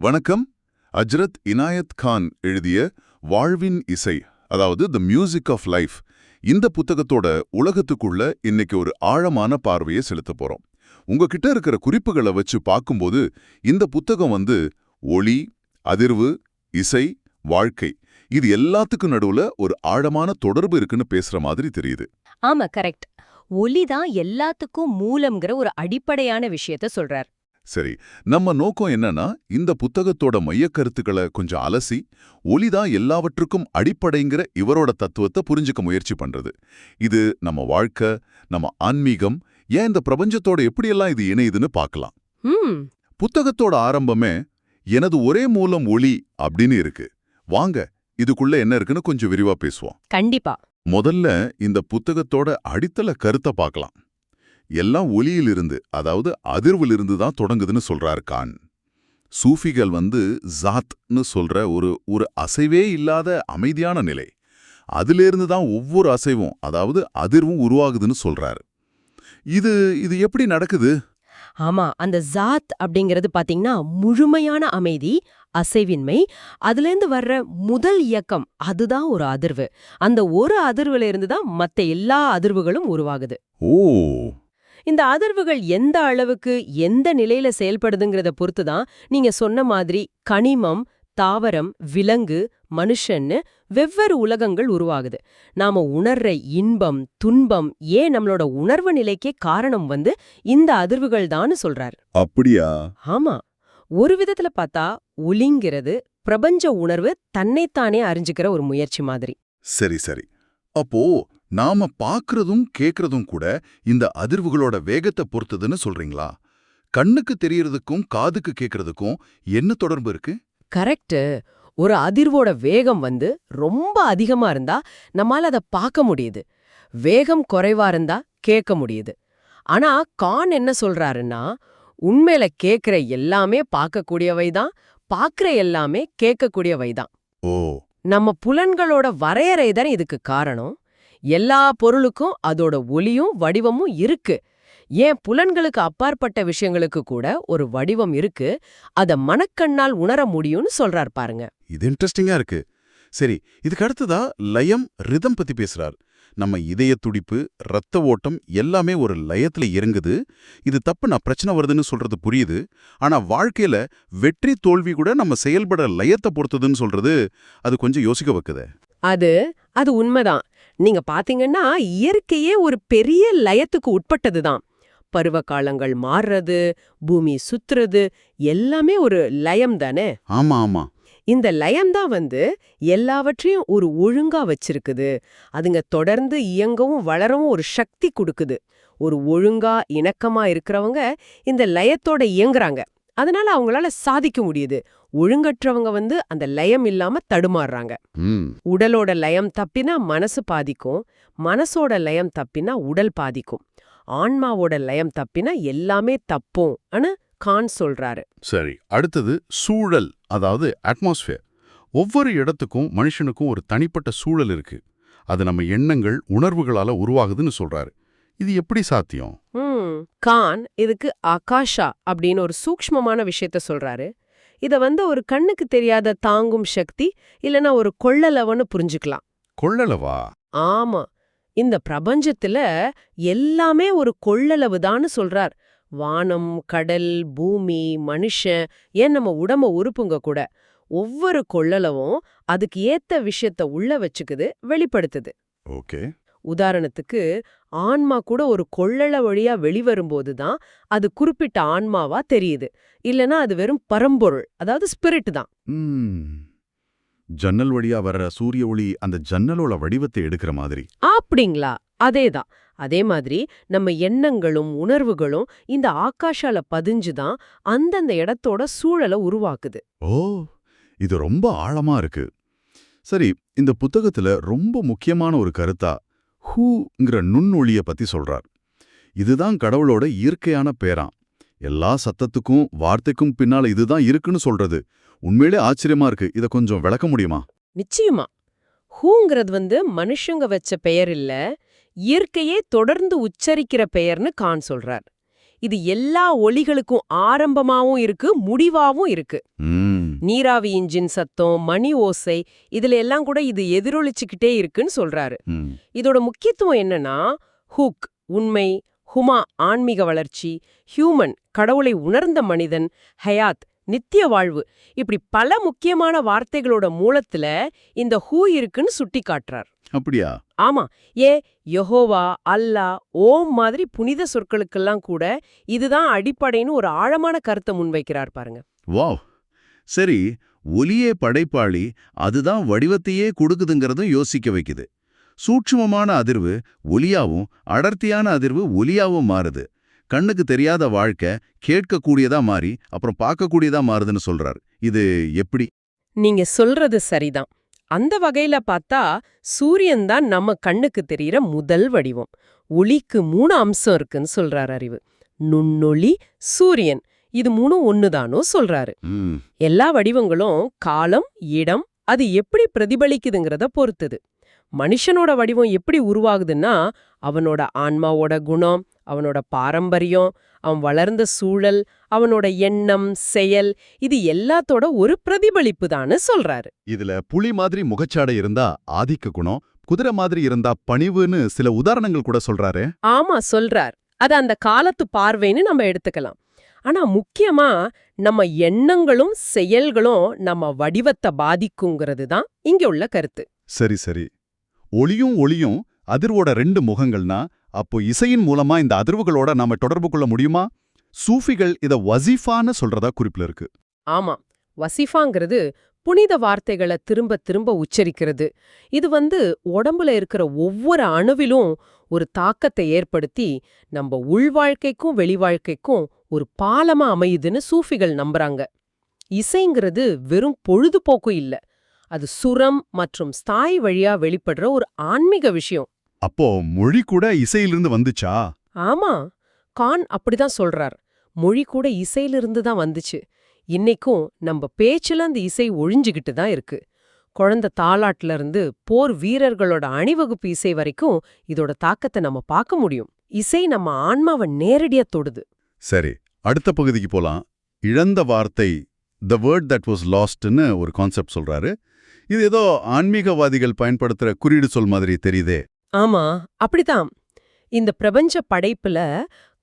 வணக்கம். அஜ்ரத் இனாயத் கான் எழுதிய வாழ்வின் இசை அதாவது த மியூசிக் ஆஃப் லைஃப் இந்த புத்தகத்தோட உலகத்துக்குள்ள இன்னைக்கு ஒரு ஆழமான பார்வையை செலுத்த போறோம். உங்ககிட்ட இருக்கிற குறிப்புகளை வச்சு பார்க்கும்போது இந்த புத்தகம் வந்து ஒளி அதிர்வு இசை வாழ்க்கை இது எல்லாத்துக்கும் நடுவுல ஒரு ஆழமான தொடர்பு இருக்குன்னு பேசுற மாதிரி தெரியுது. ஆமா கரெக்ட். ஒலி தான் எல்லாத்துக்கும் மூலம்ங்கிற ஒரு அடிப்படையான விஷயத்த சொல்றார். சரி நம்ம நோக்கம் என்னன்னா இந்த புத்தகத்தோட மையக்கருத்துக்களை கொஞ்சம் அலசி ஒலிதான் எல்லாவற்றுக்கும் அடிப்படைங்கிற இவரோட தத்துவத்தை புரிஞ்சுக்க முயற்சி பண்றது. இது நம்ம வாழ்க்கை நம்ம ஆன்மீகம் ஏன் இந்த பிரபஞ்சத்தோட எப்படியெல்லாம் இது இணையுதுன்னு பார்க்கலாம். புத்தகத்தோட ஆரம்பமே எனது ஒரே மூலம் ஒளி அப்படின்னு இருக்கு. வாங்க இதுக்குள்ள என்ன இருக்குன்னு கொஞ்சம் விரிவா பேசுவோம். கண்டிப்பா. முதல்ல இந்த புத்தகத்தோட அடித்தள கருத்தை பார்க்கலாம். எல்லாம் ஒலியிலிருந்து அதாவது அதிர்விலிருந்து தான் தொடங்குதுன்னு சொல்றாரு கான். சூஃபிகள் வந்து ஜாத்னு சொல்ற ஒரு ஒரு அசைவே இல்லாத அமைதியான நிலை. அதிலிருந்து தான் ஒவ்வொரு அசைவும் அதாவது அதிர்வும் உருவாகுதுன்னு சொல்றாரு. இது இது எப்படி நடக்குது? ஆமா அந்த ஜாத் அப்படிங்கிறது பாத்தீங்கன்னா முழுமையான அமைதி அசைவின்மை அதுலேருந்து வர்ற முதல் இயக்கம் அதுதான் ஒரு அதிர்வு. அந்த ஒரு அதிர்வுல இருந்து தான் மத்த எல்லா அதிர்வுகளும் உருவாகுது. ஓ! இந்த அதிர்வுகள் எந்த அளவுக்கு எந்த நிலையில செயல்படுதுங்கிறத பொறுத்து தான் நீங்க சொன்ன மாதிரி கனிமம் தாவரம் விலங்கு மனுஷன்னு வெவ்வேறு உலகங்கள் உருவாகுது. நாம உணர்ற இன்பம் துன்பம் ஏன் நம்மளோட உணர்வு நிலைக்கே காரணம் வந்து இந்த அதிர்வுகள் தான் சொல்றார். அப்படியா? ஆமா. ஒரு விதத்துல பார்த்தா ஒலிங்கிறது பிரபஞ்ச உணர்வு தன்னைத்தானே அறிஞ்சுக்கிற ஒரு முயற்சி மாதிரி. சரி சரி. அப்போ நாம பாக்குறதும் கேக்குறதும் கூட இந்த அதிர்வுகளோட வேகத்தை பொறுத்ததுன்னு சொல்றீங்களா? கண்ணுக்கு தெரியறதுக்கும் காதுக்கு கேக்குறதுக்கும் என்ன தொடர்பு இருக்கு? கரெக்ட். ஒரு அதிர்வோட வேகம் வந்து ரொம்ப அதிகமா இருந்தா நம்மால அதை பார்க்க முடியுது. வேகம் குறைவா இருந்தா கேட்க முடியுது. ஆனா கான் என்ன சொல்றாருன்னா உண்மையில கேக்குற எல்லாமே பார்க்கக்கூடியவை தான் பார்க்கற எல்லாமே கேட்கக்கூடியவை தான். ஓ. நம்ம புலன்களோட வரையறை தான் இதுக்கு காரணம்? எல்லா பொருளுக்கும் அதோட ஒலியும் வடிவமும் இருக்கு. ஏன் புலன்களுக்கு அப்பாற்பட்ட விஷயங்களுக்கு கூட ஒரு வடிவம் இருக்கு. அத மனக்கண்ணால் உணர முடியும்னு சொல்றார் பாருங்க. இது இன்ட்ரெஸ்டிங்கா இருக்கு. சரி இதுக்கு அடுத்ததா லயம் ரிதம் பத்தி பேசுறார். நம்ம இதய துடிப்பு ரத்த ஓட்டம் எல்லாமே ஒரு லயத்துல இறங்குது. இது தப்பு நான் பிரச்சனை வருதுன்னு சொல்றது புரியுது. ஆனா வாழ்க்கையில வெற்றி தோல்வி கூட நம்ம செயல்பட லயத்தை பொறுத்ததுன்னு சொல்றது அது கொஞ்சம் யோசிக்க வைக்குதே. அது அது உண்மைதான். நீங்க பாத்தீங்கன்னா இயற்கையே ஒரு பெரிய லயத்துக்கு உட்பட்டதுதான் பருவ காலங்கள் மாறுறது பூமி சுத்துறது எல்லாமே ஒரு லயம் தானே? ஆமா ஆமா. இந்த லயம்தான் வந்து எல்லாவற்றையும் ஒரு ஒழுங்கா வச்சிருக்குது. அதுங்க தொடர்ந்து இயங்கவும் வளரவும் ஒரு சக்தி கொடுக்குது. ஒரு ஒழுங்கா இணக்கமா இருக்கிறவங்க இந்த லயத்தோட இயங்குறாங்க. அதனால அவங்களால சாதிக்க முடியுது. ஒழுங்கற்றவங்க வந்து அந்த லயம் இல்லாம தடுமாறுறாங்க. உடலோட லயம் தப்பினா மனசு பாதிக்கும். மனசோட லயம் தப்பினா உடல் பாதிக்கும். ஆன்மாவோட லயம் தப்பினா எல்லாமே தப்போம் அனு கான் சொல்றாரு. சரி அடுத்தது சூழல் அதாவது அட்மாஸ்பியர். ஒவ்வொரு இடத்துக்கும் மனுஷனுக்கும் ஒரு தனிப்பட்ட சூழல் இருக்கு. அது நம்ம எண்ணங்கள் உணர்வுகளால உருவாகுதுன்னு சொல்றாரு. இது எப்படி சாத்தியம்? கான் இதுக்கு ஆகாஷா அப்படின்னு ஒரு சூக்ஷ்மமான விஷயத்த சொல்றாரு. இத வந்து ஒரு கண்ணுக்கு தெரியாத தாங்கும் சக்தி இல்லனா ஒரு கொள்ளளவன்னு புரிஞ்சுக்கலாம். கொள்ளளவா? ஆமா. இந்த பிரபஞ்சத்துல எல்லாமே ஒரு கொள்ளளவுதான்னு சொல்றார். வானம் கடல் பூமி மனுஷன் ஏன் நம்ம உடம்ப உறுப்புங்க கூட. ஒவ்வொரு கொள்ளளவும் அதுக்கு ஏத்த விஷயத்த உள்ள வச்சுக்குது வெளிப்படுத்துது. ஓகே. உதாரணத்துக்கு ஆன்மா கூட ஒரு கொள்ளள வழியா வெளிவரும்போது தான் அது குறிப்பிட்ட ஆன்மாவா தெரியுது. இல்லனா அது வெறும் பரம்பொருள் அதாவது ஸ்பிரிட் தான். ஜன்னல் வழியா வர்ற சூரிய ஒளி அந்த ஜன்னலோட வடிவத்தை எடுக்கிற மாதிரி. அப்படிங்களா? அதேதான் அதே மாதிரி நம்ம எண்ணங்களும் உணர்வுகளும் இந்த ஆகாஷால பதிஞ்சுதான் அந்தந்த இடத்தோட சூழலை உருவாக்குது. ஓ இது ரொம்ப ஆழமா இருக்கு. சரி இந்த புத்தகத்துல ரொம்ப முக்கியமான ஒரு கருத்தா ஹூங்கிற நுண்ணொளிய பத்தி சொல்றார். இதுதான் கடவுளோட இயற்கையான பேராம் எல்லா சத்தத்துக்கும் வார்த்தைக்கும் பின்னால இதுதான் இருக்குன்னு சொல்றது. உண்மையிலே ஆச்சரியமா இருக்கு. இத கொஞ்சம் விளக்க முடியுமா? நிச்சயமா. ஹூங்கிறது வந்து மனுஷங்க வச்ச பெயர் இல்ல இயற்கையே தொடர்ந்து உச்சரிக்கிற பெயர்னு கான் சொல்றார். இது எல்லா ஒலிகளுக்கும் ஆரம்பமாவும் இருக்கு முடிவாவும் இருக்கு. ம். நீராவி இன்ஜின் சத்தம் மணி ஓசை இதுல எல்லாம் கூட இது எதிரொலிச்சுக்கிட்டே இருக்குன்னு சொல்றாரு. இதோட முக்கியத்துவம் என்னன்னா ஹுக் உண்மை ஹுமா ஆன்மீக வளர்ச்சி ஹியூமன் கடவுளை உணர்ந்த மனிதன் ஹயாத் நித்திய வாழ்வு. இப்படி பல முக்கியமான வார்த்தைகளோட மூலத்துல இந்த ஹூ இருக்குன்னு சுட்டி காட்டுறார் அப்படியா? ஆமா. ஏ யெகோவா அல்லா ஓம் மாதிரி புனித சொற்களுக்கெல்லாம் கூட இதுதான் அடிப்படைன்னு ஒரு ஆழமான கருத்தை முன்வைக்கிறார் பாருங்க. வாவ்! சரி ஒலியே படைப்பாளி அதுதான் வடிவத்தையே கொடுக்குதுங்கிறதும் யோசிக்க வைக்குது. சூட்சுமமான அதிர்வு ஒலியாவும் அடர்த்தியான அதிர்வு ஒலியாவும் மாறுது. கண்ணுக்கு தெரியாத வாழ்க்கை கேட்கக்கூடியதா மாறி அப்புறம் பார்க்கக்கூடியதா மாறுதுன்னு சொல்றார். இது எப்படி? நீங்க சொல்றது சரிதான். அந்த வகையில பார்த்தா சூரியன் தான் நம்ம கண்ணுக்கு தெரியற முதல் வடிவம். ஒளிக்கு மூணு அம்சம் இருக்குன்னு சொல்றார் அறிவு. நுண்ணொளி சூரியன். இது மூணும் ஒண்ணுதானோ சொல்றாரு. எல்லா வடிவங்களும் காலம் இடம் அது எப்படி பிரதிபலிக்குதுங்கிறத பொறுத்தது. மனுஷனோட வடிவம் எப்படி உருவாகுதுன்னா அவனோட ஆன்மாவோட குணம் அவனோட பாரம்பரியம் அவன் வளர்ந்த சூழல் அவனோட எண்ணம் செயல் இது எல்லாத்தோட ஒரு பிரதிபலிப்பு தான்னு சொல்றாரு. இதுல புலி மாதிரி முகச்சாடை இருந்தா ஆதிக்க குணம் குதிரை மாதிரி இருந்தா பணிவுன்னு சில உதாரணங்கள் கூட சொல்றாரு. ஆமா சொல்றார். அது அந்த காலத்து பார்வைன்னு நம்ம எடுத்துக்கலாம். ஆனா முக்கியமா நம்ம எண்ணங்களும் செயல்களும் நம்ம வடிவத்தை பாதிக்குங்கிறது தான் இங்க உள்ள கருத்து. சரி சரி. ஒளியும் ஒளியும் அதிர்வோட ரெண்டு முகங்கள்னா அப்போ இசையின் மூலமா இந்த அதிர்வுகளோட நாம தொடர்பு கொள்ள முடியுமா? சூஃபிகள் இத வசீஃபான்னு சொல்றதா குறிப்புல இருக்கு. ஆமா. வசிஃபாங்கிறது புனித வார்த்தைகளை திரும்ப திரும்ப உச்சரிக்கிறது. இது வந்து உடம்புல இருக்கிற ஒவ்வொரு அணுவிலும் ஒரு தாக்கத்தை ஏற்படுத்தி நம்ம உள்வாழ்க்கைக்கும் வெளிவாழ்க்கைக்கும் ஒரு பாலமா அமையுதுன்னு சூஃபிகள் நம்புறாங்க. இசைங்கிறது வெறும் பொழுதுபோக்கு இல்ல. அது சுரம் மற்றும் ஸ்தாய் வழியா வெளிப்படுற ஒரு ஆன்மீக விஷயம். அப்போ மொழி கூட இசையிலிருந்து வந்துச்சா? ஆமா. கான் அப்படிதான் சொல்றார். மொழி கூட இசையிலிருந்து தான் வந்துச்சு. இன்னைக்கும் நம்ம பேச்சுல அந்த இசை ஒழிஞ்சுகிட்டு தான் இருக்கு. குழந்தை தாலாட்டுல இருந்து போர் வீரர்களோட அணிவகுப்பு இசை வரைக்கும் இதோட தாக்கத்தை நம்ம பார்க்க முடியும். இசை நம்ம ஆன்மாவை நேரடியா தொடுது. சரி அடுத்த பகுதிக்கு போலாம். இழந்த வார்த்தை த வேர்ட் தட் வாஸ் லாஸ்ட்னு ஒரு கான்செப்ட் சொல்றாரு. இது ஏதோ ஆன்மீகவாதிகள் பயன்படுத்துற குறியீடு சொல் மாதிரி தெரியுதே. ஆமா அப்படிதான் இந்த பிரபஞ்ச படைப்புல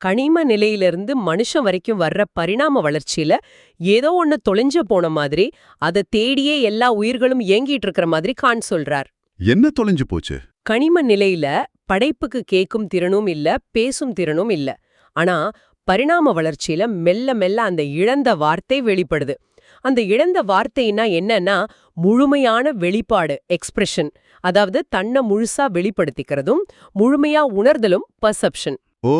கனிம நிலையிலிருந்து மனுஷன் வரைக்கும் வர்ற பரிணாம வளர்ச்சியில ஏதோ ஒண்ணு தொலைஞ்சு போன மாதிரி அதை தேடியே எல்லா உயிர்களும் இயங்கிட்டு இருக்கிற மாதிரி கான் சொல்றார். என்ன தொலைஞ்சு போச்சு? கனிம நிலையில படைப்புக்கு கேட்கும் திறனும் இல்ல பேசும் திறனும் இல்ல. ஆனா பரிணாம வளர்ச்சியில மெல்ல மெல்ல அந்த இழந்த வார்த்தை வெளிப்படுது. அந்த இழந்த வார்த்தைனா என்னன்னா முழுமையான வெளிப்பாடு எக்ஸ்பிரஷன் அதாவது தன்னை முழுசா வெளிப்படுத்திக்கிறதும் முழுமையா உணர்தலும் பர்செப்ஷன் ஓ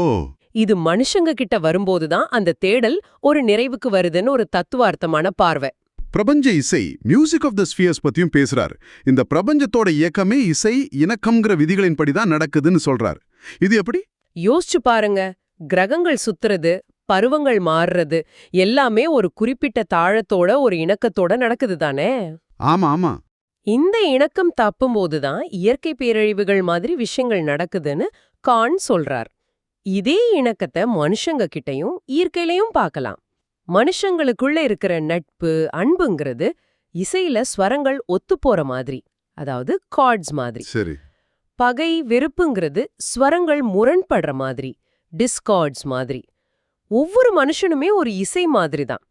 இது மனுஷங்க கிட்ட வரும்போதுதான் அந்த தேடல் ஒரு நிறைவுக்கு வருதுன்னு ஒரு தத்துவார்த்தமான பார்வை. பிரபஞ்ச இசை மியூசிக் ஆஃப் த ஸ்பியர்ஸ் பத்தியும் பேசுறார். இந்த பிரபஞ்சத்தோட இயக்கமே இசை இணக்கம்ங்கிற விதிகளின்படி தான் நடக்குதுன்னு சொல்றார். இது எப்படி? யோசிச்சு பாருங்க. கிரகங்கள் சுத்துறது பருவங்கள் மாறுறது எல்லாமே ஒரு குறிப்பிட்ட தாழத்தோட ஒரு இணக்கத்தோட நடக்குது தானே? ஆமா ஆமா. இந்த இணக்கம் தப்பும்போதுதான் இயற்கை பேரழிவுகள் மாதிரி விஷயங்கள் நடக்குதுன்னு கான் சொல்றார். இதே இணக்கத்தை மனுஷங்க கிட்டயும் இயற்கையிலையும் பார்க்கலாம். மனுஷங்களுக்குள்ள இருக்கிற நட்பு அன்புங்கிறது இசையில ஸ்வரங்கள் ஒத்துப்போற மாதிரி. அதாவது கார்ட்ஸ் மாதிரி. சரி. பகை வெறுப்புங்கிறது ஸ்வரங்கள் முரண்படுற மாதிரி. டிஸ்கார்ட்ஸ் மாதிரி. ஒவ்வொரு மனுஷனுமே ஒரு இசை மாதிரி தான்.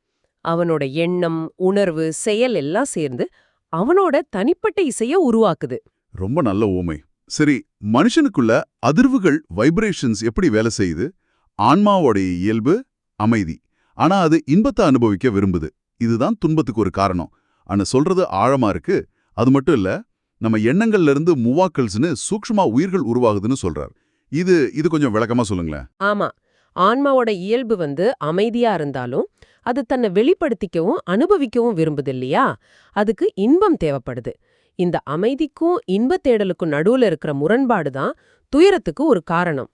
அவனோட எண்ணம் உணர்வு செயல் எல்லாம் சேர்ந்து அவனோட தனிப்பட்ட இசைய உருவாக்குது. ரொம்ப நல்ல ஊமை. சரி மனுஷனுக்குள்ள அதிர்வுகள் வைப்ரேஷன்ஸ் எப்படி வேலை செய்யுது? ஆன்மாவோட இயல்பு அமைதி. ஆனா அது இன்பத்தை அனுபவிக்க விரும்புது. இதுதான் துன்பத்துக்கு ஒரு காரணம். ஆனா சொல்றது ஆழமா இருக்கு. அது மட்டும் இல்ல நம்ம எண்ணங்கள்ல இருந்து மூவாக்கள்ஸ்னு சூக்ஷ்மா உயிர்கள் உருவாகுதுன்னு சொல்றார். இது இது கொஞ்சம் விளக்கமா சொல்லுங்களேன். ஆமா. ஆன்மாவோட இயல்பு வந்து அமைதியா இருந்தாலும் அது தன்னை வெளிப்படுத்திக்கவும் அனுபவிக்கவும் விரும்புது இல்லையா? அதுக்கு இன்பம் தேவைப்படுது. இந்த அமைதிக்கும் இன்பத் தேடலுக்கும் நடுவுல இருக்கிற முரண்பாடு தான் துயரத்துக்கு ஒரு காரணம்.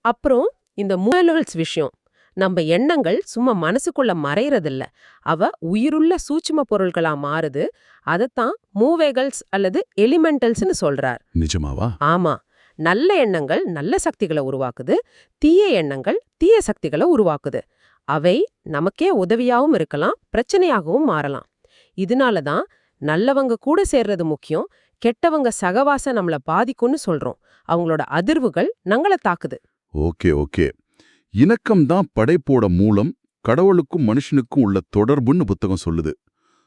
அப்புறம் இந்த மூலல்ஸ் விஷயம். நம்ம எண்ணங்கள் சும்மா மனசுக்குள்ள மறையறதில்ல. அவ உயிருள்ள சூட்சும பொருள்களா மாறுது. அதத்தான் மூவேகல்ஸ் அல்லது எலிமெண்டல்ஸ்னு சொல்றார். நிஜமாவா? ஆமா. நல்ல எண்ணங்கள் நல்ல சக்திகளை உருவாக்குது. தீய எண்ணங்கள் தீய சக்திகளை உருவாக்குது. அவை நமக்கே உதவியாவும் இருக்கலாம் பிரச்சனையாகவும் மாறலாம். இதனால தான் நல்லவங்க கூட சேர்றது முக்கியம் கெட்டவங்க சகவாசம் நம்மள பாதிக்கும்னு சொல்றோம். அவங்களோட அதிர்வுகள் நங்கள தாக்குது. Okay okay. இணக்கம் தான் படைப்போட மூலம் கடவுளுக்கும் மனுஷனுக்கும் உள்ள தொடர்புன்னு புத்தகம் சொல்லுது.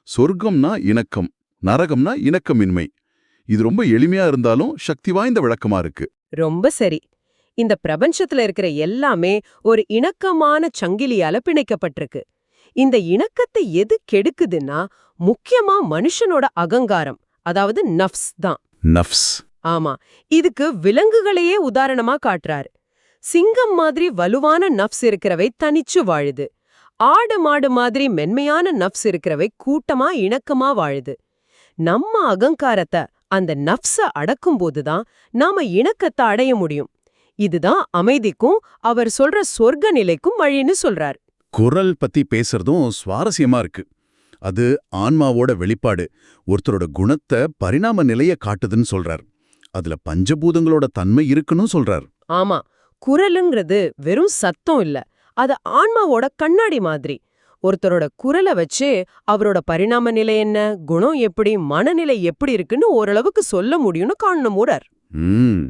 சொர்க்கம்னா இணக்கம் நரகம்னா இணக்கமின்மை. இது ரொம்ப எளிமையா இருந்தாலும் சக்தி வாய்ந்த விளக்கமா இருக்கு. ரொம்ப சரி. இந்த பிரபஞ்சத்துல இருக்கிற எல்லாமே ஒரு இணக்கமான சங்கிலியால பிணைக்கப்பட்டிருக்கு. இந்த இணக்கத்தை எது கெடுக்குதுன்னா முக்கியமா மனுஷனோட அகங்காரம். அதாவது நஃப்ஸ் தான். நஃப்ஸ். ஆமா. இதுக்கு விலங்குகளையே உதாரணமா காட்டுறாரு. சிங்கம் மாதிரி வலுவான நஃப்ஸ் இருக்கிறவை தனிச்சு வாழுது. ஆடு மாடு மாதிரி மென்மையான நஃப்ஸ் இருக்கிறவை கூட்டமா இணக்கமா வாழுது. நம்ம அகங்காரத்தை அந்த நஃப்ஸ அடக்கும்போதுதான் நாம இணக்கத்தை அடைய முடியும். இதுதான் அமைதிக்கும் அவர் சொல்ற சொர்க்க நிலைக்கும் வழின்னு சொல்றார். குரல் பத்தி பேசுறதும் சுவாரஸ்யமா இருக்கு. அது ஆன்மாவோட வெளிப்பாடு ஒருத்தரோட குணத்தை பரிணாம நிலைய காட்டுதுன்னு சொல்றார். அதுல பஞ்சபூதங்களோட தன்மை இருக்குன்னு சொல்றார். ஆமா குரலுங்கிறது வெறும் சத்தம் இல்ல அது ஆன்மாவோட கண்ணாடி மாதிரி. ஒருத்தரோட குரலை வச்சு அவரோட பரிணாம நிலை என்ன குணம் எப்படி மனநிலை எப்படி இருக்குன்னு ஓரளவுக்கு சொல்ல முடியும்னு காணணும் ம்.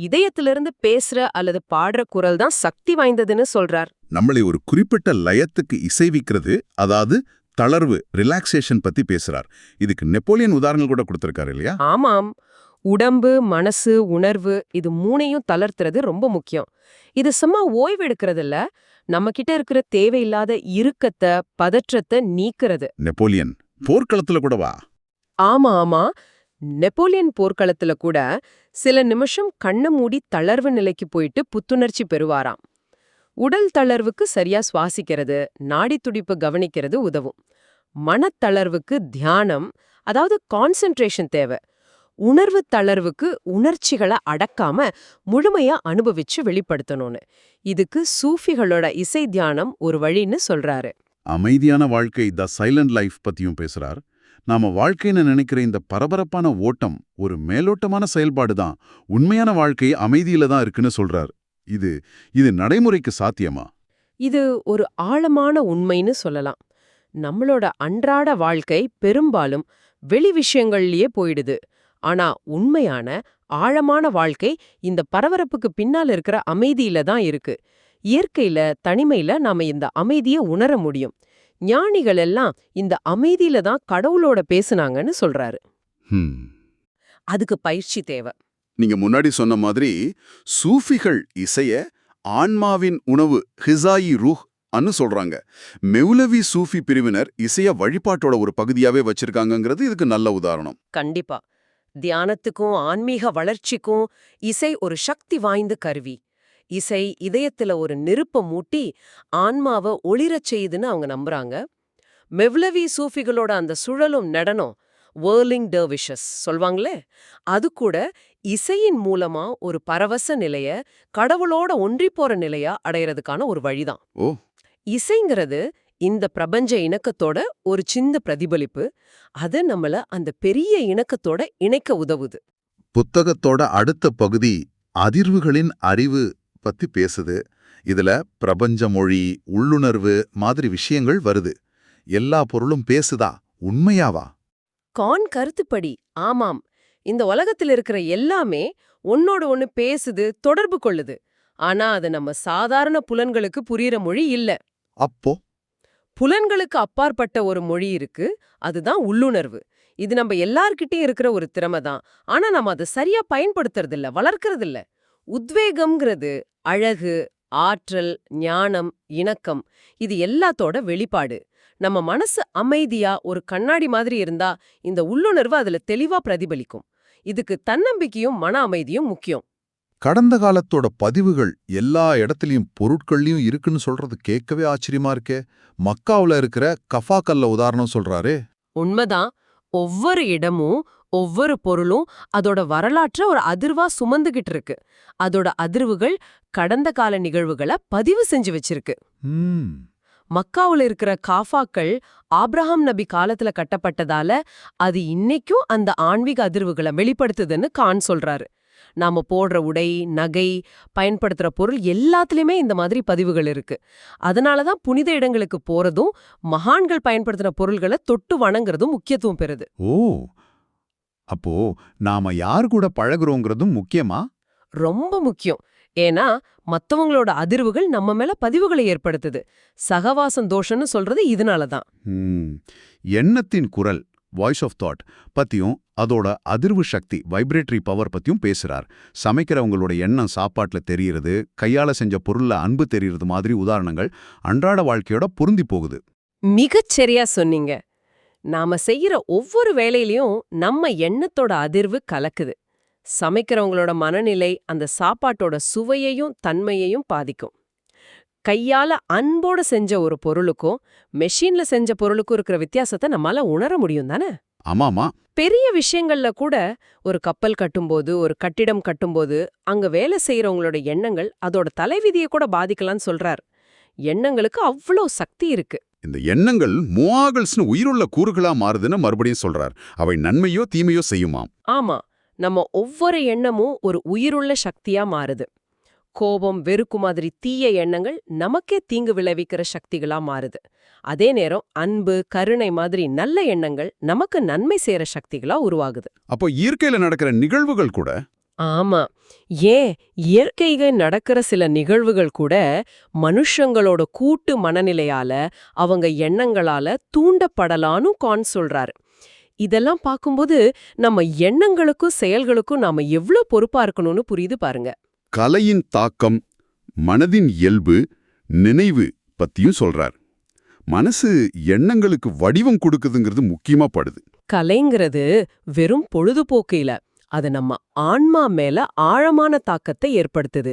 இதயத்திலிருந்து பேசுற அல்லது பாடுற குரல் தான் சக்தி வாய்ந்ததுன்னு சொல்றார். நம்மளை ஒரு குறிப்பிட்ட லயத்துக்கு இசைவிக்கிறது அதாவது தளர்வு ரிலாக்ஸேஷன் பத்தி பேசுறார். இதுக்கு நெப்போலியன் உதாரணங்கள் கூட கொடுத்திருக்காரு இல்லையா? ஆமாம். உடம்பு மனசு உணர்வு இது மூணையும் தளர்த்துறது ரொம்ப முக்கியம். இது சும்மா ஓய்வு எடுக்கிறது இல்ல நம்ம கிட்ட இருக்கிற தேவையில்லாத இறுக்கத்தை பதற்றத்தை நீக்கிறது. நெப்போலியன் போர்க்களத்துல கூட வா. ஆமா ஆமா. நெப்போலியன் போர்க்களத்துல கூட சில நிமிஷம் கண்ணை மூடி தளர்வு நிலைக்கு போயிட்டு புத்துணர்ச்சி பெறுவாராம். உடல் தளர்வுக்கு சரியா சுவாசிக்கிறது நாடி துடிப்பு கவனிக்கிறது உதவும். மனத்தளர்வுக்கு தியானம் அதாவது கான்சென்ட்ரேஷன் தேவை. உணர்வு தளர்வுக்கு உணர்ச்சிகளை அடக்காம முழுமையா அனுபவிச்சு வெளிப்படுத்தணும்னு. இதுக்கு சூஃபிகளோட இசை தியானம் ஒரு வழின்னு சொல்றாரு. அமைதியான வாழ்க்கை த சைலண்ட் லைஃப் பத்தியும் பேசுறார். நாம வாழ்க்கைன்னு நினைக்கிற இந்த பரபரப்பான ஓட்டம் ஒரு மேலோட்டமான செயல்பாடு தான் உண்மையான வாழ்க்கை அமைதியில தான் இருக்குன்னு சொல்றார். இது இது நடைமுறைக்கு சாத்தியமா? இது ஒரு ஆழமான உண்மைன்னு சொல்லலாம். நம்மளோட அன்றாட வாழ்க்கை பெரும்பாலும் வெளி விஷயங்கள்லயே போயிடுது. ஆனா உண்மையான ஆழமான வாழ்க்கை இந்த பரபரப்புக்கு பின்னால இருக்கிற அமைதியில தான் இருக்கு. இயற்கையில தனிமையில நாம இந்த அமைதியை உணர முடியும். ஞானிகள் எல்லாம் இந்த அமைதியில தான் கடவுளோட பேசுனாங்கன்னு சொல்றாரு. அதுக்கு பயிற்சி தேவை. நீங்க முன்னாடி சொன்ன மாதிரி சூஃபிகள் இசைய ஆன்மாவின் உணவு ஹிசாயி ரூஹ் அன்னு சொல்றாங்க. மெவுலவி சூஃபி பிரிவினர் இசைய வழிபாட்டோட ஒரு பகுதியாவே வச்சிருக்காங்கங்கிறது இதுக்கு நல்ல உதாரணம். கண்டிப்பா. தியானத்துக்கும் ஆன்மீக வளர்ச்சிக்கும் இசை ஒரு சக்தி வாய்ந்த கருவி. இசை இதயத்துல ஒரு நெருப்ப மூட்டி ஆன்மாவை ஒளிரச் செய்யுதுன்னு அவங்க நம்புறாங்க. மெவ்லவி சூஃபிகளோட அந்த சுழலும் நடனம் வேர்லிங் டர்விஷஸ் சொல்வாங்களே? அது கூட இசையின் மூலமா ஒரு பரவச நிலைய கடவுளோட ஒன்றி போற நிலையா அடையறதுக்கான ஒரு வழிதான். ஓ. இசைங்கிறது இந்த பிரபஞ்ச இணக்கத்தோட ஒரு சின்ன பிரதிபலிப்பு. அது நம்மள அந்த பெரிய இணக்கத்தோட இணைக்க உதவுது. புத்தகத்தோட அடுத்த பகுதி அதிர்வுகளின் அறிவு பத்தி பேசுது. இதுல பிரபஞ்ச மொழி உள்ளுணர்வு மாதிரி விஷயங்கள் வருது. எல்லா பொருளும் பேசுதா? உண்மையாவா? கான் கருத்துப்படி. ஆமாம். இந்த உலகத்தில் இருக்கிற எல்லாமே ஒன்னோட ஒன்னு பேசுது தொடர்பு கொள்ளுது. ஆனா அது நம்ம சாதாரண புலன்களுக்கு புரியிற மொழி இல்ல. அப்போ? புலன்களுக்கு அப்பாற்பட்ட ஒரு மொழி இருக்கு. அதுதான் உள்ளுணர்வு. இது நம்ம எல்லார்கிட்டயும் இருக்கிற ஒரு திறமை தான் ஆனா நம்ம அதை சரியா பயன்படுத்துறது இல்ல வளர்க்கறது இல்ல உத்வேகம்ங்கிறது அழகு ஆற்றல் ஞானம் இணக்கம். இது எல்லாத்தோட வெளிப்பாடு. நம்ம மனசு அமைதியா ஒரு கண்ணாடி மாதிரி இருந்தா இந்த உள்ளுணர்வு அதுல தெளிவா பிரதிபலிக்கும். இதுக்கு தன்னம்பிக்கையும் மன அமைதியும் முக்கியம். கடந்த காலத்தோட பதிவுகள் எல்லா இடத்துலயும் பொருட்கள்லயும் இருக்குன்னு சொல்றது கேட்கவே ஆச்சரியமா இருக்கே. மக்காவுல இருக்கிற கஃபா கல்ல உதாரணம் சொல்றாரே. உண்மைதான். ஒவ்வொரு இடமும் ஒவ்வொரு பொருளும் அதோட வரலாற்ற ஒரு அதிர்வா சுமந்துகிட்டு இருக்கு. அதோட அதிர்வுகள் கடந்த கால நிகழ்வுகளை பதிவு செஞ்சு வச்சிருக்கு. மக்காவுல இருக்கிற காஃபாக்கள் ஆப்ரஹாம் நபி காலத்துல கட்டப்பட்டதால அது இன்னைக்கும் அந்த ஆன்மீக அதிர்வுகளை வெளிப்படுத்துதுன்னு கான் சொல்றாரு. நாம போடுற உடை நகை பயன்படுத்துற பொருள் எல்லாத்துலயுமே இந்த மாதிரி பதிவுகள் இருக்கு. அதனால தான் புனித இடங்களுக்கு போறதும் மகான்கள் பயன்படுத்தின பொருள்களை தொட்டு வணங்குறதும் முக்கியத்துவம் பெறுது. ஓ! அப்போ நாம யார் கூட பழகுறோங்கிறதும் முக்கியமா? ரொம்ப முக்கியம். ஏன்னா மத்தவங்களோட அதிர்வுகள் நம்ம மேல பதிவுகளை ஏற்படுத்துது. சகவாசம் தோஷம்னு சொல்றது இதனால தான். எண்ணத்தின் குரல் வாய்ஸ் ஆஃப் தாட் பத்தியும் அதோட அதிர்வு சக்தி வைப்ரேட்டரி பவர் பத்தியும் பேசுறார். சமைக்கிறவங்களோட எண்ணம் சாப்பாட்டுல தெரியறது கையால செஞ்ச பொருள்ல அன்பு தெரியறது மாதிரி உதாரணங்கள் அன்றாட வாழ்க்கையோட பொருந்தி போகுது. மிகச் சரியா சொன்னீங்க. நாம செய்யற ஒவ்வொரு வேலையிலயும் நம்ம எண்ணத்தோட அதிர்வு கலக்குது. சமைக்கிறவங்களோட மனநிலை அந்த சாப்பாட்டோட சுவையையும் தன்மையையும் பாதிக்கும். கையால அன்போட செஞ்ச ஒரு பொருளுக்கும் மெஷின்ல செஞ்ச பொருளுக்கும் இருக்கிற வித்தியாசத்தை நம்மால உணர முடியும் தானே? ஆமாமா. பெரிய விஷயங்கள்ல கூட ஒரு கப்பல் கட்டும்போது ஒரு கட்டிடம் கட்டும்போது அங்க வேலை செய்யறவங்களோட எண்ணங்கள் அதோட தலைவிதியை கூட பாதிக்கலாம்னு சொல்றார். எண்ணங்களுக்கு அவ்வளோ சக்தி இருக்கு. இந்த எண்ணங்கள் முவாகல்ஸ்னு உயிருள்ள கூறுகளா மாறுதுன்னு மறுபடியும் சொல்றார். அவை நன்மையோ தீமையோ செய்யுமாம். ஆமா. நம்ம ஒவ்வொரு எண்ணமும் ஒரு உயிருள்ள சக்தியா மாறுது. கோபம் வெறுக்கு மாதிரி தீய எண்ணங்கள் நமக்கே தீங்கு விளைவிக்கிற சக்திகளா மாறுது. அதே நேரம் அன்பு கருணை மாதிரி நல்ல எண்ணங்கள் நமக்கு நன்மை செய்யற சக்திகளா உருவாகுது. அப்போ இயற்கையில நடக்கிற நிகழ்வுகள் கூட ஆமா. ஏன்? இயற்கைக நடக்கிற சில நிகழ்வுகள் கூட மனுஷங்களோட கூட்டு மனநிலையால அவங்க எண்ணங்களால தூண்டப்படலான்னு கான் சொல்றாரு. இதெல்லாம் பார்க்கும்போது நம்ம எண்ணங்களுக்கும் செயல்களுக்கும் நாம எவ்ளோ பொறுப்பா இருக்கணும்னு புரியுது பாருங்க. கலையின் தாக்கம் மனதின் இயல்பு நினைவு பத்தியும் சொல்றார். மனசு எண்ணங்களுக்கு வடிவம் கொடுக்குதுங்கிறது முக்கியமா படுது. கலைங்கிறது வெறும் பொழுதுபோக்கு இல்ல அது நம்ம ஆன்மா மேல ஆழமான தாக்கத்தை ஏற்படுத்துது.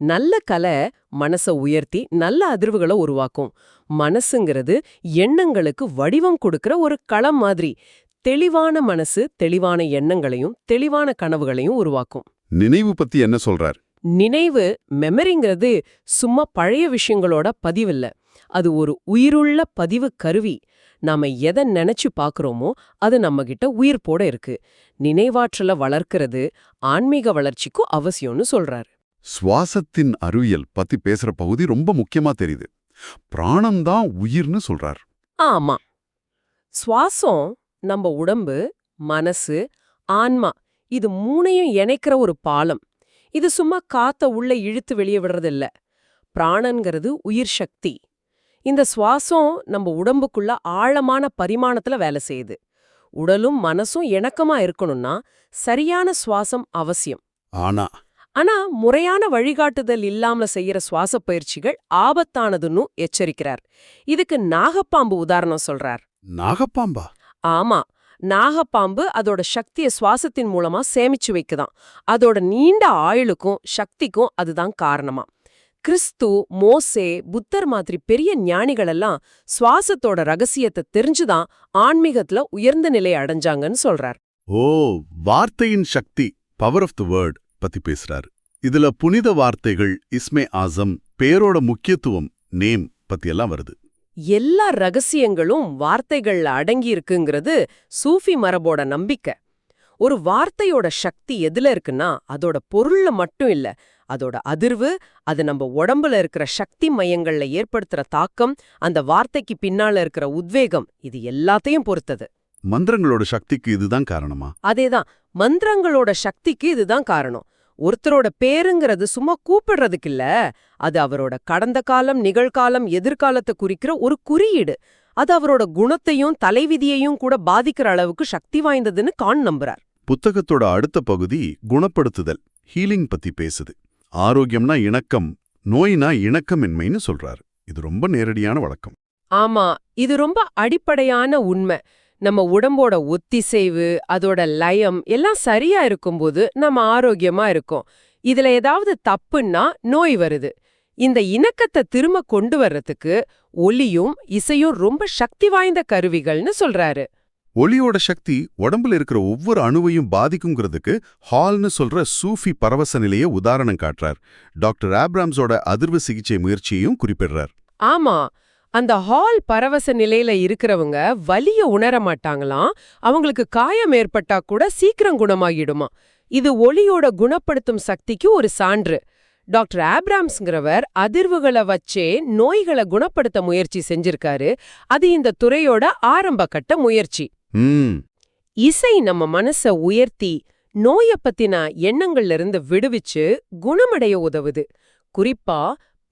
நல்ல கலை மனச உயர்த்தி நல்ல அதிர்வுகளை உருவாக்கும். மனசுங்கிறது எண்ணங்களுக்கு வடிவம் கொடுக்கிற ஒரு களம் மாதிரி. தெளிவான மனசு தெளிவான எண்ணங்களையும் தெளிவான கனவுகளையும் உருவாக்கும். நினைவு பத்தி என்ன சொல்றார்? நினைவு மெமரிங்கிறது சும்மா பழைய விஷயங்களோட பதிவில்ல. அது ஒரு உயிருள்ள பதிவு கருவி. நாம எதை நினைச்சு பார்க்கறோமோ அது நம்ம கிட்ட உயிர் போட இருக்கு. நினைவாற்றல வளர்க்கறது ஆன்மீக வளர்ச்சிக்கும் அவசியம்னு சொல்றாரு. சுவாசத்தின் அறிவியல் பத்தி பேசுற பகுதி ரொம்ப முக்கியமா தெரியுது. பிராணம்தான் உயிர்னு சொல்றார். ஆமா. சுவாசம் நம்ம உடம்பு மனசு ஆன்மா இது மூணையும் இணைக்கிற ஒரு பாலம். இது சும்மா காத்த உள்ள இழுத்து வெளியே விடுறதில்ல. பிராணன்கிறது உயிர் சக்தி. இந்த சுவாசம் நம்ம உடம்புக்குள்ள ஆழமான பரிமாணத்துல வேலை செய்யுது. உடலும் மனசும் இணக்கமா இருக்கணும்னா சரியான சுவாசம் அவசியம். ஆனா ஆனா முறையான வழிகாட்டுதல் இல்லாம செய்யற சுவாச பயிற்சிகள் ஆபத்தானதுன்னு எச்சரிக்கிறார். இதுக்கு நாகப்பாம்பு உதாரணம் சொல்றார். நாகப்பாம்பா? ஆமா நாகப்பாம்பு அதோட சக்திய சுவாசத்தின் மூலமா சேமிச்சு வைக்குதான். அதோட நீண்ட ஆயுளுக்கும் சக்திக்கும் அதுதான் காரணமா. கிறிஸ்து மோசே புத்தர் மாதிரி பெரிய ஞானிகள் எல்லாம் சுவாசத்தோட ரகசியத்தை தெரிஞ்சுதான் ஆன்மீகத்துல உயர்ந்த நிலை அடைஞ்சாங்கன்னு சொல்றார். ஓ வார்த்தையின் சக்தி பவர் ஆஃப் த வேர்ட் பத்தி பேசுறாரு. இதுல புனித வார்த்தைகள் இஸ்மே ஆசம் பேரோட முக்கியத்துவம் நேம் பத்தியெல்லாம் வருது. எல்லா ரகசியங்களும் வார்த்தைகள்ல அடங்கி இருக்குங்கிறது சூஃபி மரபோட நம்பிக்கை. ஒரு வார்த்தையோட சக்தி எதுல இருக்குன்னா அதோட பொருள்ல மட்டும் இல்ல அதோட அதிர்வு அது நம்ம உடம்புல இருக்கிற சக்தி மையங்கள்ல ஏற்படுத்துற தாக்கம் அந்த வார்த்தைக்கு பின்னால இருக்கிற உத்வேகம் இது எல்லாத்தையும் பொறுத்தது. மந்திரங்களோட சக்திக்கு இதுதான் காரணமா? அதேதான் மந்திரங்களோட சக்திக்கு இதுதான் காரணம். ஒருத்தரோட பேருங்கிறது சும்மா கூப்பிடுறதுக்கு இல்ல அது அவரோட கடந்த காலம் நிகழ்காலம் எதிர்காலத்தை குறிக்கிற ஒரு குறியீடு. அது அவரோட குணத்தையும் தலைவிதியையும் கூட பாதிக்கிற அளவுக்கு சக்தி வாய்ந்ததுன்னு கான் நம்புறார். புத்தகத்தோட அடுத்த பகுதி குணப்படுத்துதல் ஹீலிங் பத்தி பேசுது. ஆரோக்கியம்னா இணக்கம் நோய்னா இணக்கமின்மைன்னு சொல்றாரு. இது ரொம்ப நேரடியான வழக்கம். ஆமா இது ரொம்ப அடிப்படையான உண்மை. நம்ம உடம்போட ஒத்திசைவு அதோட லயம் எல்லாம் சரியா இருக்கும்போது நம்ம ஆரோக்கியமா இருக்கோம். இதுல ஏதாவது தப்புன்னா நோய் வருது. இந்த இணக்கத்தை திரும்ப கொண்டு வர்றதுக்கு ஒலியும் இசையும் ரொம்ப சக்தி வாய்ந்த கருவிகள்னு சொல்றாரு. ஒளியோட சக்தி உடம்புல இருக்கிற ஒவ்வொரு அணுவையும் பாதிக்குங்கிறதுக்கு ஹால்னு சொல்ற சூஃபி பரவச நிலைய உதாரணம் காட்டுறார். டாக்டர் ஆப்ராம்ஸோட அதிர்வு சிகிச்சை முயற்சியையும் குறிப்பிடுறார். ஆமா. அந்த ஹால் பரவச நிலையில இருக்கிறவங்க வலிய உணர மாட்டாங்களாம். அவங்களுக்கு காயம் ஏற்பட்டா கூட சீக்கிரம் குணமாகிடுமா. இது ஒளியோட குணப்படுத்தும் சக்திக்கு ஒரு சான்று. டாக்டர் ஆப்ராம்ஸ்ங்கிறவர் அதிர்வுகளை வச்சே நோய்களை குணப்படுத்த முயற்சி செஞ்சிருக்காரு. அது இந்த துறையோட ஆரம்ப கட்ட முயற்சி. இசை நம்ம மனச உயர்த்தி நோய பத்தின எண்ணங்கள்ல இருந்து விடுவிச்சு குணமடைய உதவுது. குறிப்பா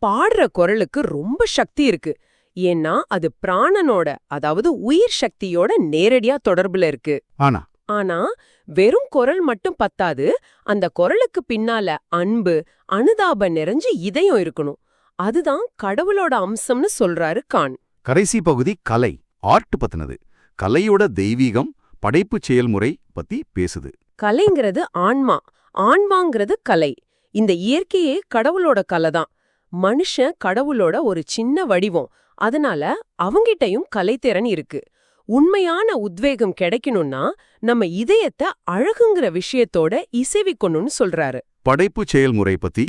பாடுற குரலுக்கு ரொம்ப சக்தி இருக்கு. ஏன்னா அது பிராணனோட அதாவது உயிர் சக்தியோட நேரடியா தொடர்புல இருக்கு. ஆனா? ஆனா வெறும் குரல் மட்டும் பத்தாது அந்த குரலுக்கு பின்னால அன்பு அனுதாபம் நிறைஞ்சு இதயம் இருக்கணும். அதுதான் கடவுளோட அம்சம்னு சொல்றாரு கான். கடைசி பகுதி கலை ஆர்ட் பத்தினது. கலையோட தெய்வீகம் படைப்பு செயல்முறை பத்தி பேசுது. கலைங்கிறது ஆன்மா ஆன்மாங்கிறது கலை. இந்த இயற்கையே கடவுளோட கலை தான் மனுஷன் கடவுளோட ஒரு சின்ன வடிவம். அதனால அவங்கிட்டயும் கலைத்திறன் இருக்கு. உண்மையான உத்வேகம் கிடைக்கணும்னா நம்ம இதயத்தை அழகுங்கிற விஷயத்தோட இசைவிக்கணும்னு சொல்றாரு. படைப்பு செயல்முறை பத்தி?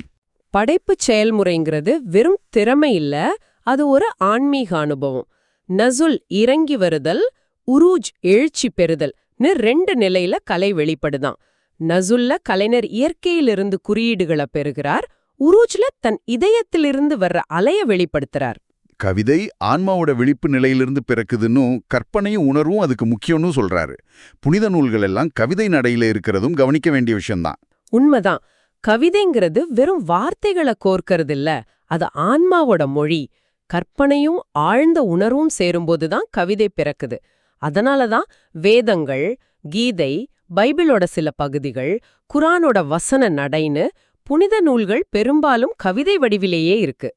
படைப்பு செயல்முறைங்கிறது வெறும் திறமை இல்ல அது ஒரு ஆன்மீக அனுபவம். நசுல் இறங்கி வருதல் உரூஜ் எழுச்சி பெறுதல்னு ரெண்டு நிலையில கலை வெளிப்படுதாம் நசுல்ல கலைஞர் இயற்கையிலிருந்து குறியீடுகளை பெறுகிறார் உரூஜ்ல தன் இதயத்திலிருந்து வர்ற அலைய வெளிப்படுத்துறார். கவிதை ஆன்மாவோட விழிப்பு நிலையிலிருந்து பிறக்குதுன்னும் கற்பனையும் உணர்வும் அதுக்கு முக்கியம்னு சொல்றாரு. புனித நூல்கள் எல்லாம் கவிதை நடையில இருக்கிறதும் கவனிக்க வேண்டிய விஷயம்தான். உண்மைதான். கவிதைங்கிறது வெறும் வார்த்தைகளை கோர்க்கறது இல்ல அது ஆன்மாவோட மொழி. கற்பனையும் ஆழ்ந்த உணர்வும் சேரும்போதுதான் கவிதை பிறக்குது. அதனாலதான் வேதங்கள் கீதை பைபிளோட சில பகுதிகள் குரானோட வசன நடைன்னு புனித நூல்கள் பெரும்பாலும் கவிதை வடிவிலேயே இருக்கு.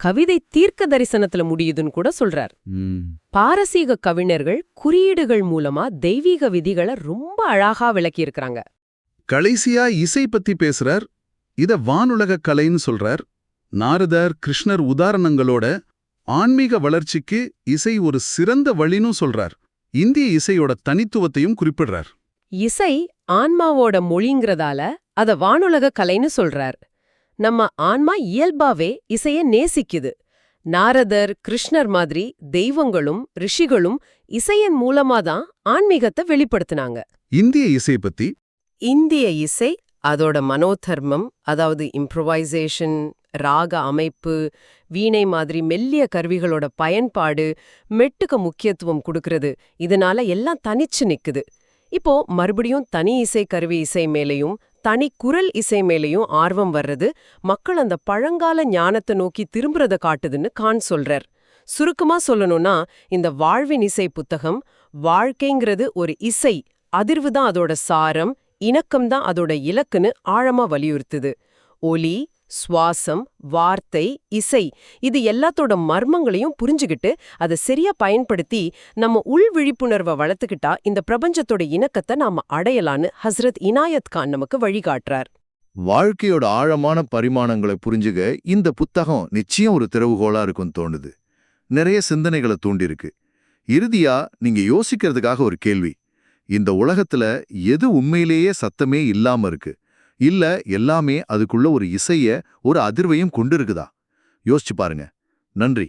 கவிதை தீர்க்க தரிசனத்துல முடியுதுன்னு கூட சொல்றார். பாரசீக கவிஞர்கள் குறியீடுகள் மூலமா தெய்வீக விதிகளை ரொம்ப அழகா விளக்கியிருக்கிறாங்க. கடைசியா இசை பத்தி பேசுறார் இத வானுலக கலைன்னு சொல்றார். நாரதர் கிருஷ்ணர் உதாரணங்களோட ஆன்மீக வளர்ச்சிக்கு இசை ஒரு சிறந்த வழின்னு சொல்றார். இந்திய இசையோட தனித்துவத்தையும் குறிப்பிடுறார். இசை ஆன்மாவோட மொழிங்கிறதால அத வானுலக கலைன்னு சொல்றார். நம்ம ஆன்மா இயல்பாவே இசைய நேசிக்குது. நாரதர் கிருஷ்ணர் மாதிரி தெய்வங்களும் ரிஷிகளும் இசையின் மூலமா தான் ஆன்மீகத்தை வெளிப்படுத்தினாங்க. இந்திய இசை பத்தி? இந்திய இசை அதோட மனோதர்மம் அதாவது இம்ப்ரவைசேஷன் ராக அமைப்பு வீணை மாதிரி மெல்லிய கருவிகளோட பயன்பாடு மெட்டுக்க முக்கியத்துவம் கொடுக்கறது இதனால எல்லாம் தனிச்சு நிக்குது. இப்போ மறுபடியும் தனி இசை கருவி இசை மேலையும் தனி குரல் இசை மேலேயும் ஆர்வம் வர்றது மக்கள் அந்த பழங்கால ஞானத்தை நோக்கி திரும்புறத காட்டுதுன்னு கான் சொல்றார். சுருக்கமா சொல்லணும்னா இந்த வாழ்வின் இசை புத்தகம் வாழ்க்கைங்கிறது ஒரு இசை அதிர்வு தான் அதோட சாரம் இணக்கம் தான் அதோட இலக்குன்னு ஆழமா வலியுறுத்துது. ஒலி சுவாசம் வார்த்தை இசை இது எல்லாத்தோட மர்மங்களையும் புரிஞ்சுகிட்டு அதை சரியா பயன்படுத்தி நம்ம உள் விழிப்புணர்வை வளர்த்துக்கிட்டா இந்த பிரபஞ்சத்தோட இணக்கத்தை நாம அடையலான்னு ஹஸ்ரத் இனாயத் கான் நமக்கு வழிகாட்டுறார். வாழ்க்கையோட ஆழமான பரிமாணங்களை புரிஞ்சுக இந்த புத்தகம் நிச்சயம் ஒரு திறவுகோலா இருக்கும்னு தோணுது. நிறைய சிந்தனைகளை தூண்டிருக்கு இறுதியா நீங்க யோசிக்கிறதுக்காக ஒரு கேள்வி. இந்த உலகத்துல எது உண்மையிலேயே சத்தமே இல்லாம இருக்கு? இல்ல எல்லாமே அதுக்குள்ள ஒரு இசைய ஒரு அதிர்வையும் கொண்டு இருக்குதா யோசிச்சு பாருங்க. நன்றி.